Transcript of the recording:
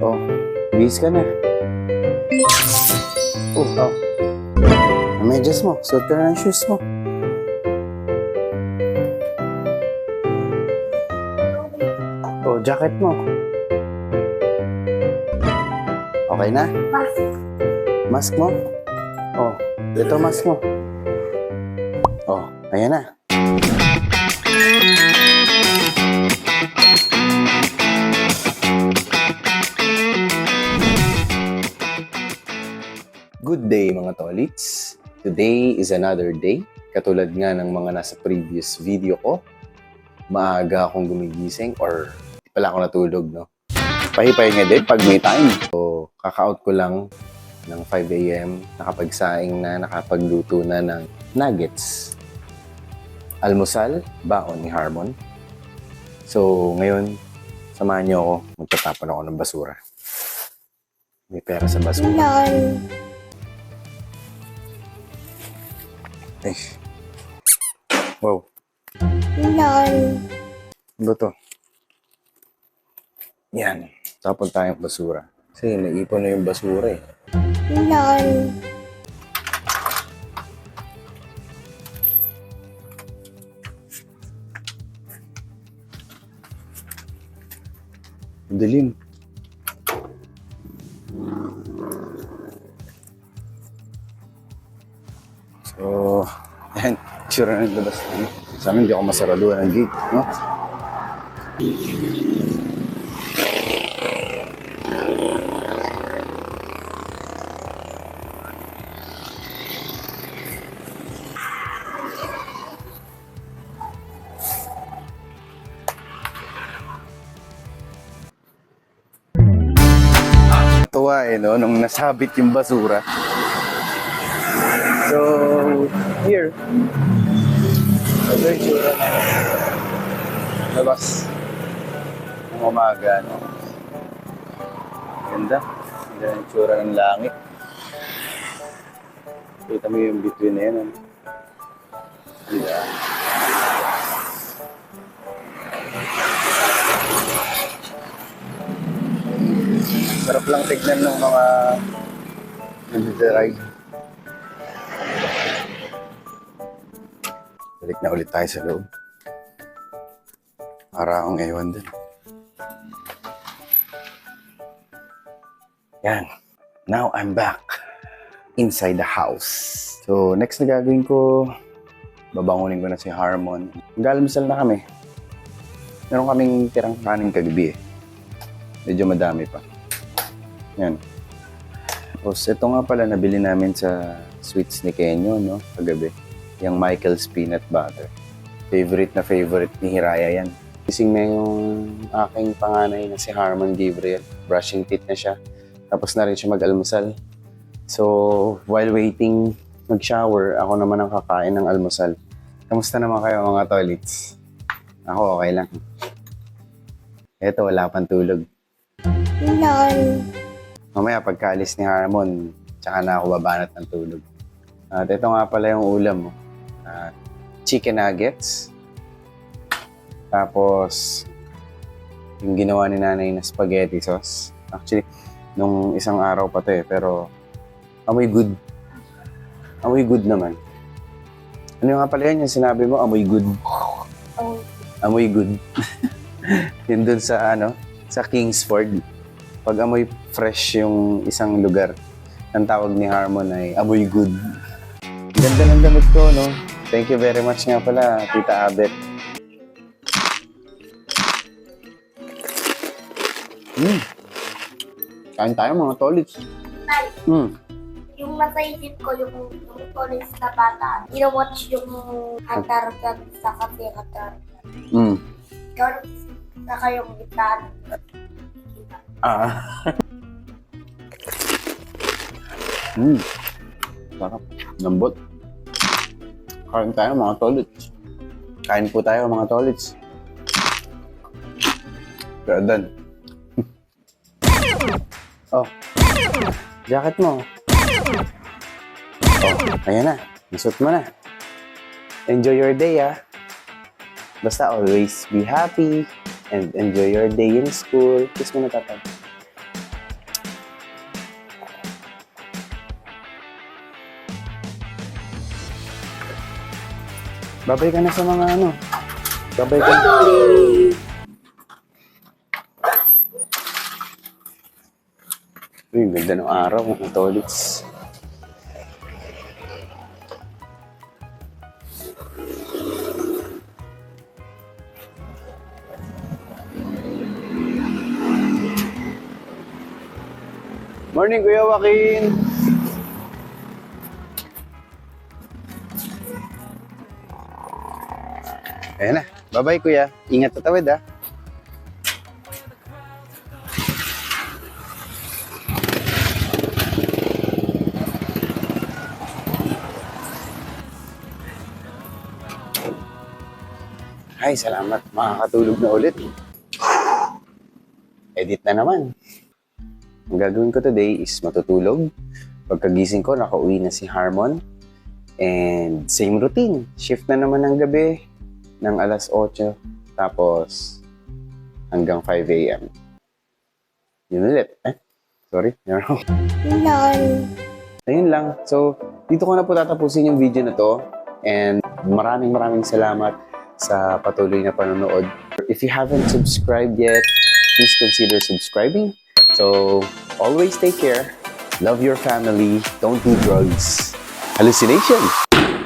Oh, bihis ka na. Oh, oh. Medyas mo. Suot ka na ng shoes mo. Oh, jacket mo. Okay na? Mask mo? Oh, ito mask mo. Oh, ayan na. Day mga tolits. Today is another day. Katulad nga ng mga nasa previous video ko, maaga akong gumigising or pala ako natulog, no? Pahipahinga din pag may time. So, kaka-out ko lang ng 5 a.m. Nakapagsaing na, nakapagluto na ng nuggets. Almusal, baon ni Harmon. So, ngayon, samahan niyo ako. Magtatapon ako ng basura. May pera sa basura. Lol. Ay. Wow. Lol. Ano to? Yan. Tapon tayong basura. Kasi naipon na yung basura eh. Lol. Dilim. Sure na labas na. Sa amin, hindi ako masaraduhan ng gate. No? Tuwa eh, no? Nung nasabit yung basura. So, here. Ito yung tsura na labas ng umaga, no? Ganda. Ganda yung tsura ng langit. Kita mo yung between na yan, ano? Diba? Sarap lang tignan ng mga nagdidiray. Balik na ulit tayo sa loob. Para akong ewan din. Yan. Now I'm back inside the house. So, next na gagawin ko, babangunin ko na si Harmon. Mag-almusal na kami. Meron kaming tirang kanin kagabi eh. Medyo madami pa. Yan. Tapos ito nga pala nabili namin sa sweets ni Kenyo, no? Kagabi. Yung Michael's Peanut Butter. Favorite na favorite ni Hiraya yan. Gising na yung aking panganay na si Harmon Gabriel. Brushing teeth na siya. Tapos na rin siya mag-almusal. So, while waiting mag-shower, ako naman ang kakain ng almusal. Kamusta naman kayo mga tolits? Ako okay lang. Eto, wala pang tulog. Lol. Mamaya pagkaalis ni Harmon, tsaka na ako babanat ng tulog. At ito nga pala yung ulam mo. Ah, chicken nuggets. Tapos, yung ginawa ni nanay na spaghetti sauce. Actually, nung isang araw pa to eh, pero amoy good. Amoy good naman. Ano nga pala yan yung sinabi mo, amoy good. Amoy good. yun dun sa ano, sa Kingsford. Pag amoy fresh yung isang lugar, ang tawag ni Harmon ay amoy good. Ganda ng damit ko, no? Thank you very much nga pala, Tita Abet. Hmm. Kain tayo mga tolits. Tay, Hmm. yung nasa isip ko, yung, yung college na bata, ina-watch yung Hatargan sa Cafe Hatargan. Hmm. Ikaw, saka yung gitan. Ah. Hmm. Sarap. Lambot. Kain tayo mga tolits. Kain po tayo mga tolits. Pero dan. oh. Jacket mo. Oh, ayan na. Nasuot mo na. Enjoy your day, ah. Basta always be happy and enjoy your day in school. Kiss mo na tatay. Babay ka na sa mga ano. Babay ka. Uy, ganda ng araw, mga tolits. Morning, Kuya Joaquin! Bye-bye, Kuya. Ingat sa tawid, ah. Ay, salamat. Makakatulog na ulit. Edit na naman. Ang gagawin ko today is matutulog. Pagkagising ko, nakauwi na si Harmon. And same routine. Shift na naman ng gabi ng alas 8. Tapos hanggang 5 a.m. Yun ulit. Eh, sorry. Lol. Ayun lang. So, dito ko na po tatapusin yung video na to. And maraming maraming salamat sa patuloy na panonood. If you haven't subscribed yet, please consider subscribing. So, always take care. Love your family. Don't do drugs. Hallucination.